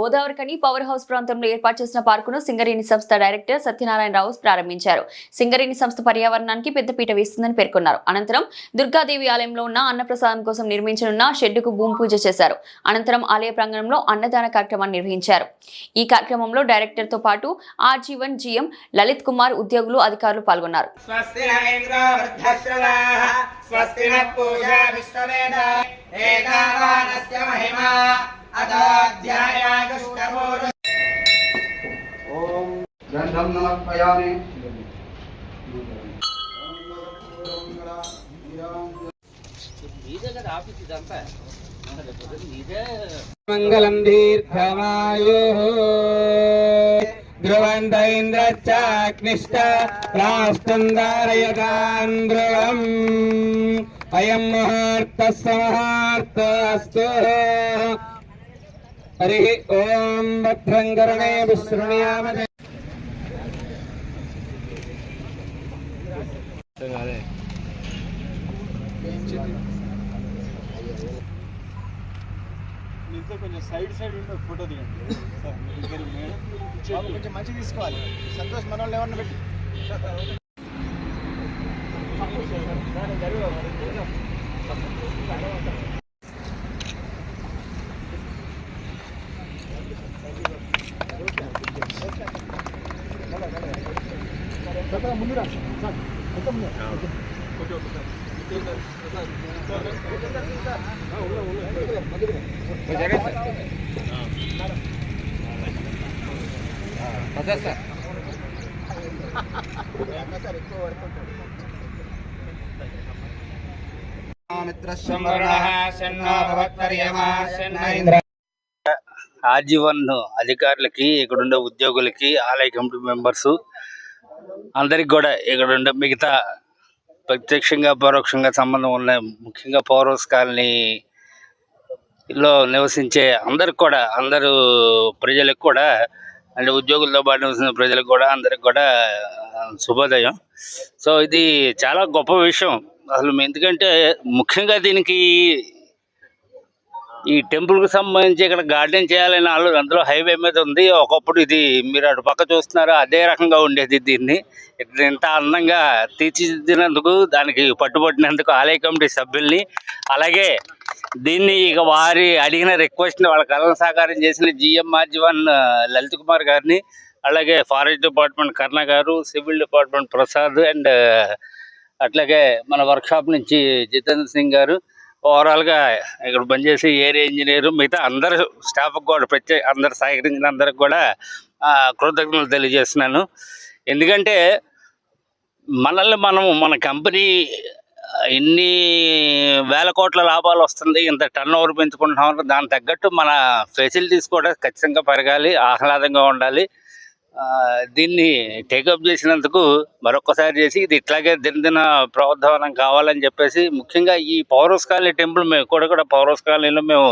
Godavarikhani power house ప్రాంతంలో ఏర్పాటు చేసిన పార్కును సింగరేణి సంస్థ డైరెక్టర్ సత్యనారాయణరావు ప్రారంభించారు. సింగరేణి సంస్థ పర్యావరణానికి పెద్దపీట వేస్తుందని పేర్కొన్నారు. అనంతరం దుర్గాదేవి ఆలయంలో ఉన్న అన్నప్రసాదం కోసం నిర్మించనున్న షెడ్డుకు భూమి పూజ చేశారు. అనంతరం ఆలయ ప్రాంగణంలో అన్నదాన కార్యక్రమాన్ని నిర్వహించారు. ఈ కార్యక్రమంలో డైరెక్టర్తో పాటు ఆర్జీవన్ జీఎం లలిత్ కుమార్ ఉద్యోగులు అధికారులు పాల్గొన్నారు. స్వస్తి మహిమా. ఓం గంధం నమస్పయామి మంగళం దీర్ఘమాయు ధ్రువంతైంద్రచాక్నిష్ట రాష్ట్రం ధారయతాన్ ధ్రువం అయం ముహూర్త సమార్తస్తు हरिः ॐ भद्रं कर्णे विशृणुयामते మీతో కొంచెం సైడ్ సైడ్ ఉండి ఒక ఫోటో దిగండి సార్ మీ ఇద్దరు మేడం కొంచెం మంచి తీసుకోవాలి సంతోష్ మన వాళ్ళు ఏమన్నా పెట్టి ముందు రా. సార్ మొత్తం ముందు ఓకే. Okay sir. ఆజీవన్ అధికారులకి ఇక్కడుండే ఉద్యోగులకి ఆలయ కమిటీ మెంబర్స్ అందరికి కూడా ఇక్కడ ఉండే మిగతా ప్రత్యక్షంగా పరోక్షంగా సంబంధం ఉన్న ముఖ్యంగా పౌరస్ కాలనీలో నివసించే అందరికి కూడా అందరూ ప్రజలకు కూడా అంటే ఉద్యోగులతో పాటు నివసించిన ప్రజలకు కూడా అందరికి కూడా శుభోదయం. సో ఇది చాలా గొప్ప విషయం. అసలు ఎందుకంటే ముఖ్యంగా దీనికి ఈ టెంపుల్కు సంబంధించి ఇక్కడ గార్డెన్ చేయాలని ఆలోచన అందులో హైవే మీద ఉంది. ఒకప్పుడు ఇది మీరు అటు పక్క చూస్తున్నారు అదే రకంగా ఉండేది దీన్ని. ఇక్కడ ఇంత అందంగా తీర్చిదిద్దినందుకు దానికి పట్టుబట్టినందుకు ఆలయ కమిటీ సభ్యుల్ని అలాగే దీన్ని ఇక వారి అడిగిన రిక్వెస్ట్ని వాళ్ళ కళను సాకారం చేసిన జిఎంఆర్ జీవన్ లలిత్ కుమార్ గారిని అలాగే ఫారెస్ట్ డిపార్ట్మెంట్ కర్ణ గారు సివిల్ డిపార్ట్మెంట్ ప్రసాద్ అండ్ అట్లాగే మన వర్క్షాప్ నుంచి జితేంద్ర సింగ్ గారు ఓవరాల్గా ఇక్కడ పనిచేసి ఏరియా ఇంజనీర్ మిగతా అందరు స్టాఫ్కి కూడా ప్రత్యేక అందరు సహకరించిన అందరికి కూడా కృతజ్ఞతలు తెలియజేస్తున్నాను. ఎందుకంటే మనల్ని మనం మన కంపెనీ ఎన్ని వేల కోట్ల లాభాలు వస్తుంది ఇంత టర్న్ ఓవర్ పెంచుకుంటున్నాం దానికి తగ్గట్టు మన ఫెసిలిటీస్ కూడా ఖచ్చితంగా పెరగాలి ఆహ్లాదంగా ఉండాలి. దీన్ని టేకప్ చేసినందుకు మరొకసారి చేసి ఇది ఇట్లాగే దినదిన ప్రోద్ధానం కావాలని చెప్పేసి ముఖ్యంగా ఈ పౌరస్ కాలనీ టెంపుల్ మేము కూడా కూడా పౌరస్ కాలనీలో మేము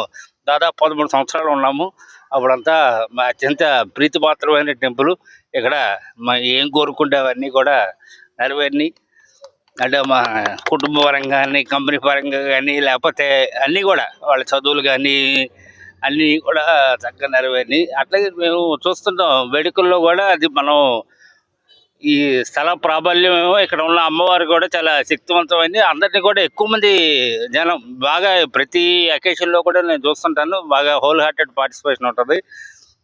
దాదాపు పదమూడు సంవత్సరాలు ఉన్నాము. అప్పుడంతా మా అత్యంత ప్రీతిపాత్రమైన టెంపుల్. ఇక్కడ మా ఏం కోరుకుంటే అవన్నీ కూడా నెరవేరినాయి అంటే మా కుటుంబ పరంగా కానీ కంపెనీ పరంగా కానీ లేకపోతే అన్నీ కూడా వాళ్ళ చదువులు కానీ అన్నీ కూడా చక్కగా నెరవేరినాయి. అట్లాగే మేము చూస్తుంటాం వేడుకల్లో కూడా అది మనం ఈ స్థల ప్రాబల్యం ఇక్కడ ఉన్న అమ్మవారు కూడా చాలా శక్తివంతమైంది. అందరినీ కూడా ఎక్కువ మంది జనం బాగా ప్రతి అకేషన్లో కూడా నేను చూస్తుంటాను బాగా హోల్ హార్టెడ్ పార్టిసిపేషన్ ఉంటుంది.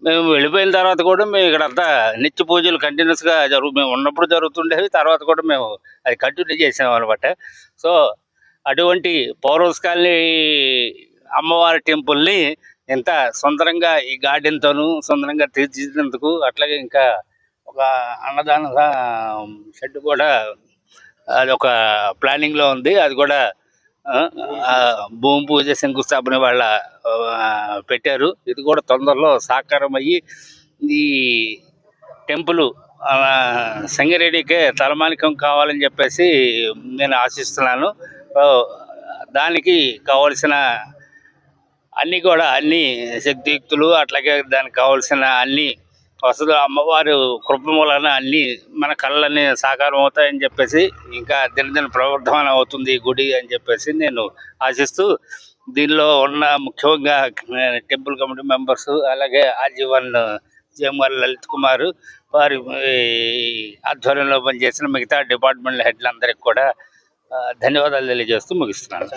మేము వెళ్ళిపోయిన తర్వాత కూడా మేము ఇక్కడ అంతా నిత్య పూజలు కంటిన్యూస్గా జరుగు మేము ఉన్నప్పుడు జరుగుతుండేవి తర్వాత కూడా మేము అది కంటిన్యూ చేసాం అనమాట సో అటువంటి పౌరస్ కాలనీ అమ్మవారి టెంపుల్ని ఇంత సుందరంగా ఈ గార్డెన్తోనూ సుందరంగా తీర్చిదిద్దినందుకు అట్లాగే ఇంకా ఒక అన్నదాన షెడ్ కూడా అది ఒక ప్లానింగ్లో ఉంది. అది కూడా భూమి పూజ శంకుస్థాపన వాళ్ళ పెట్టారు. ఇది కూడా తొందరలో సాకారం అయ్యి ఈ టెంపుల్ సంగారెడ్డికే తలమానికం కావాలని చెప్పేసి నేను ఆశిస్తున్నాను. దానికి కావలసిన అన్నీ కూడా అన్ని శక్తియుక్తులు అట్లాగే దానికి కావాల్సిన అన్ని వసతులు అమ్మవారు కృప మూలన అన్ని మన కళ్ళన్నీ సాకారం అవుతాయని చెప్పేసి ఇంకా దినదిన ప్రవర్ధమానం అవుతుంది గుడి అని చెప్పేసి నేను ఆశిస్తూ దీనిలో ఉన్న ముఖ్యంగా టెంపుల్ కమిటీ మెంబర్స్ అలాగే ఆజీవన్ జేఎంఆర్ లలిత్ కుమార్ వారి ఆధ్వర్యంలో పనిచేసిన మిగతా డిపార్ట్మెంట్ హెడ్లందరికీ కూడా ధన్యవాదాలు తెలియజేస్తూ ముగిస్తున్నాను.